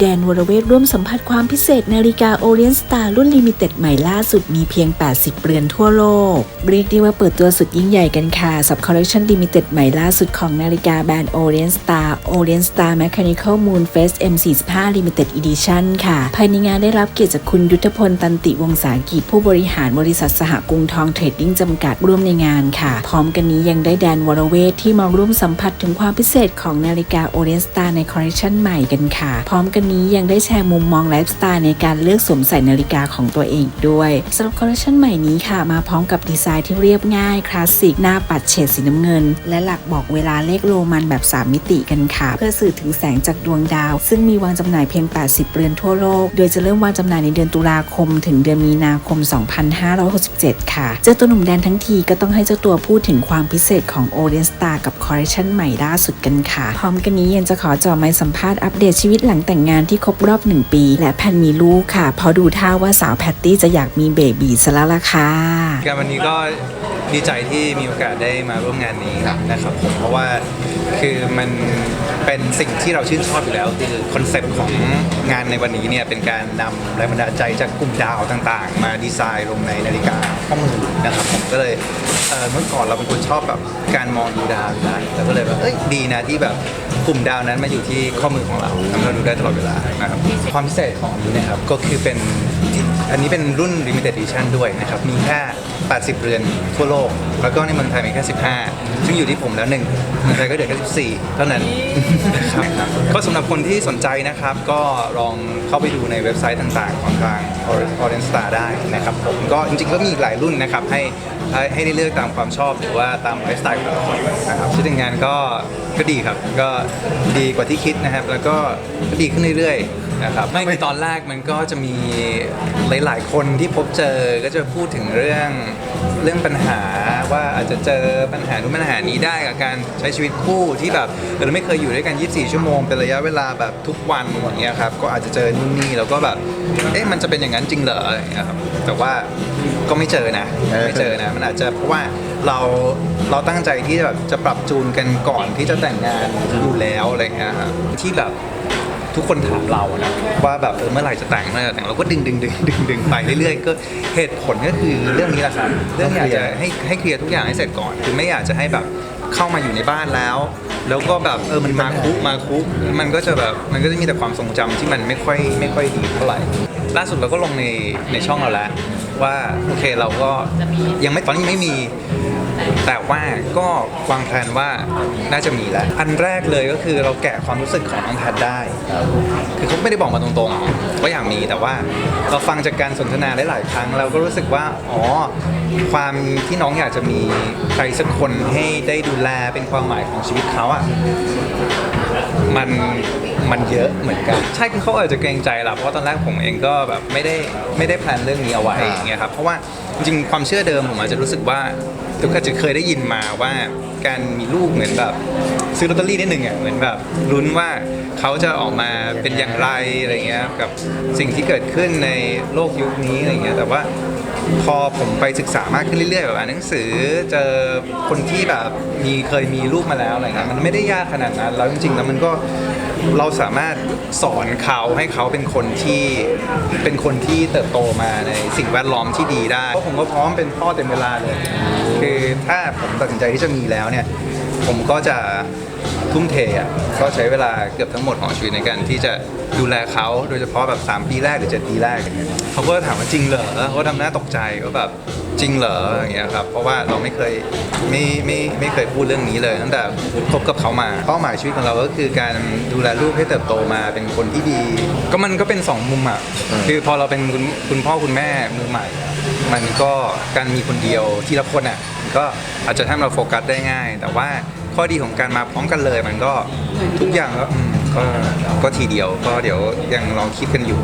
แดนวรเวทร่วมสัมผัสความพิเศษนาฬิกา Orient Star รุ่นลิมิเต็ดใหม่ล่าสุดมีเพียง 80 เรือนทั่วโลก เรียกได้ว่าเปิดตัวสุดยิ่งใหญ่กันค่ะ สับคอลเลคชันลิมิเต็ดใหม่ล่าสุดของนาฬิกาแบรนด์ Orient Star Orient Star Mechanical Moon Face M45 Limited Edition ค่ะ ภายในงานได้รับเกียรติจากคุณยุทธพลตันติวงศากิจผู้บริหารบริษัทสหกรุงทองเทรดดิ้งจำกัดร่วมในงานค่ะ พร้อมกันนี้ยังได้แดนวรเวทที่มาร่วมสัมผัสถึงความพิเศษของนาฬิกา Orient Star ในคอลเลคชันใหม่กันค่ะ พร้อมกันนี้ยังได้แชร์มุมมองไลฟ์สไตล์ในการเลือกสวมใส่นาฬิกาของตัวเองด้วยสำหรับคอลเลคชันใหม่นี้ค่ะ มาพร้อมกับดีไซน์ที่เรียบง่าย คลาสสิก หน้าปัดเฉดสีน้ำเงิน และหลักบอกเวลาเลขโรมันแบบ 3 มิติกันค่ะ เพื่อสื่อถึงแสงจากดวงดาว ซึ่งมีวางจำหน่ายเพียง 80 เรือนทั่วโลก โดยจะเริ่มวางจำหน่ายในเดือนตุลาคม ถึงเดือนมีนาคม 2567 ค่ะ เจอตัวหนุ่มแดนทั้งทีก็ต้องให้เจ้าตัวพูดถึงความพิเศษของ Orient Star กับคอลเลคชันใหม่ล่าสุดกันค่ะ พร้อมกันนี้ยังจะขอเจอไม้สัมภาษณ์อัปเดตชีวิตหลังแต่งงานานที่ครบรอบ 1 ปี และแพนมีลูกค่ะ เพราะดูท่าว่าสาวแพตตี้จะอยากมีเบบีซะแล้วล่ะค่ะการวันนี้ก็ดีใจที่มีโอกาสได้มาร่วมงานนี้นะครับผมเพราะว่าคือมันเป็นสิ่งที่เราชื่นชอบอยู่แล้วคือคอนเซปต์ของงานในวันนี้เนี่ยเป็นการนำแรงบันดาลใจจากกลุ่มดาวต่างๆ มาดีไซน์ลงในนาฬิกาข้อมือนะครับผมก็เลยเมื่อก่อนเราเป็นคนชอบแบบการมองดูดาวอยู่แล้ว ก็เลยแบบเอ้ยดีนะที่แบบกลุ่มดาวนั้นมาอยู่ที่ข้อมือของเราทำให้เราดูได้ตลอดเวลานะครับความพิเศษของอันนี้นะครับก็คือเป็นอันนี้เป็นรุ่น limited edition ด้วยนะครับมีแค่ 80 เรือนทั่วโลก แล้วก็ในเมืองไทยมีแค่ 15 ซึ่งอยู่ที่ผมแล้วหนึ่งเมืองไทยก็เหลือแค่14 เท่านั้นครับก็สำหรับคนที่สนใจนะครับ ก็ลองเข้าไปดูในเว็บไซต์ต่างๆ ของทาง Orange Star ได้นะครับผมก็จริงๆก็มีอีกหลายรุ่นนะครับให้ ให้ได้เลือกตามความชอบหรือว่าตามไลฟ์สไตล์ของแต่ละคนนะครับชุดแต่งงานก็ก็ดีครับ ก็ดีกว่าที่คิดนะครับ แล้วก็ก็ดีขึ้นเรื่อยๆนะครับไม่คือตอนแรกมันก็จะมีหลายๆ คนที่พบเจอก็จะพูดถึงเรื่องเรื่องปัญหาว่าอาจจะเจอปัญหานู้นปัญหานี้ได้กับการใช้ชีวิตคู่ที่แบบเราไม่เคยอยู่ด้วยกัน 24 ชั่วโมงเป็นระยะเวลาแบบทุกวันอย่างเงี้ยครับก็อาจจะเจอนู่นนี่แล้วก็แบบเอ๊ะมันจะเป็นอย่างนั้นจริงเหรออะไรอย่างเงี้ยครับแต่ว่า ก็ไม่เจอนะไม่เจอนะมันอาจจะเพราะว่าเราเราตั้งใจที่จะแบบจะปรับจูนกันก่อนที่จะแต่งงานอยู่แล้วอะไรอย่างเงี้ยครับที่แบบทุกคนถามเรานะว่าแบบเออเมื่อไหร่จะแต่งเมื่อไหร่จะแต่งเราก็ดึงดึงดึงดึงดึงไปเรื่อยๆก็เหตุผลก็คือเรื่องนี้แหละครับเรื่องอยากจะให้ให้เคลียร์ทุกอย่างให้เสร็จก่อน คือไม่อยากจะให้แบบ เข้ามาอยู่ในบ้านแล้ว แล้วก็แบบเออมันมาคุกมาคุกมันก็จะแบบมันก็จะมีแต่ความทรงจำที่มันไม่ค่อยไม่ค่อยดีเท่าไหร่ล่าสุดเราก็ลงในในช่องเราแล้วว่าโอเคเราก็ยังไม่ตอนนี้ไม่มี แต่ว่าก็วางแผนว่าน่าจะมีแล้ว อันแรกเลยก็คือเราแกะความรู้สึกของน้องแพทได้ คือเขาไม่ได้บอกมาตรงๆว่าอยากมีแต่ว่าเราฟังจากการสนทนาหลายๆครั้ง เราก็รู้สึกว่าอ๋อความที่น้องอยากจะมีใครสักคนให้ได้ดูแลเป็นความหมายของชีวิตเขาอะมันมันเยอะเหมือนกัน ใช่คือเขาอาจจะเกรงใจละเพราะตอนแรกผมเองก็แบบไม่ได้ไม่ได้แพลนเรื่องนี้เอาไว้อย่างเงี้ยครับเพราะว่าจริงๆความเชื่อเดิมผมอาจจะรู้สึกว่า ทุกคนจะเคยได้ยินมาว่าการมีลูกเหมือนแบบ ซื้อลอตเตอรี่นิดหนึ่งอะเหมือนแบบลุ้นว่าเขาจะออกมาเป็นอย่างไรอะไรเงี้ยกับสิ่งที่เกิดขึ้นในโลกยุคนี้อะไรเงี้ยแต่ว่าพอผมไปศึกษามากขึ้นเรื่อยๆแบบอ่านหนังสือเจอคนที่แบบมีเคยมีลูกมาแล้วอะไรเงี้ยมันไม่ได้ยากขนาดนั้นแล้วจริงๆแล้วมันก็ เราสามารถสอนเขาให้เขาเป็นคนที่เป็นคนที่เติบโตมาในสิ่งแวดล้อมที่ดีได้เพราะผมก็พร้อมเป็นพ่อเต็มเวลาเลย คือถ้าผมตัดสินใจที่จะมีแล้วเนี่ย ผมก็จะทุ่มเทอะก็ใช้เวลาเกือบทั้งหมดของชีวิตในการที่จะดูแลเขาโดยเฉพาะแบบ3ปีแรกหรือ7ปีแรกอย่างเงี้ยเขาก็ถามว่าจริงเหรอเขาทำหน้าตกใจว่าแบบจริงเหรออย่างเงี้ยครับเพราะว่าเราไม่เคยไม่ไม่ไม่เคยพูดเรื่องนี้เลยตั้งแต่คบกับเขามาเป้าหมายชีวิตของเราก็คือการดูแลลูกให้เติบโตมาเป็นคนที่ดี ก็มันก็เป็นสองมุมอะคือพอเราเป็นคุณคุณพ่อคุณแม่มือใหม่ มันก็การมีคนเดียวที่ละคนอะมันก็อาจจะทำให้เราโฟกัสได้ง่าย แต่ว่าข้อดีของการมาพร้อมกันเลย มันก็ทุกอย่างก็อืมก็ก็ทีเดียวก็เดี๋ยวยังลองคิดกันอยู่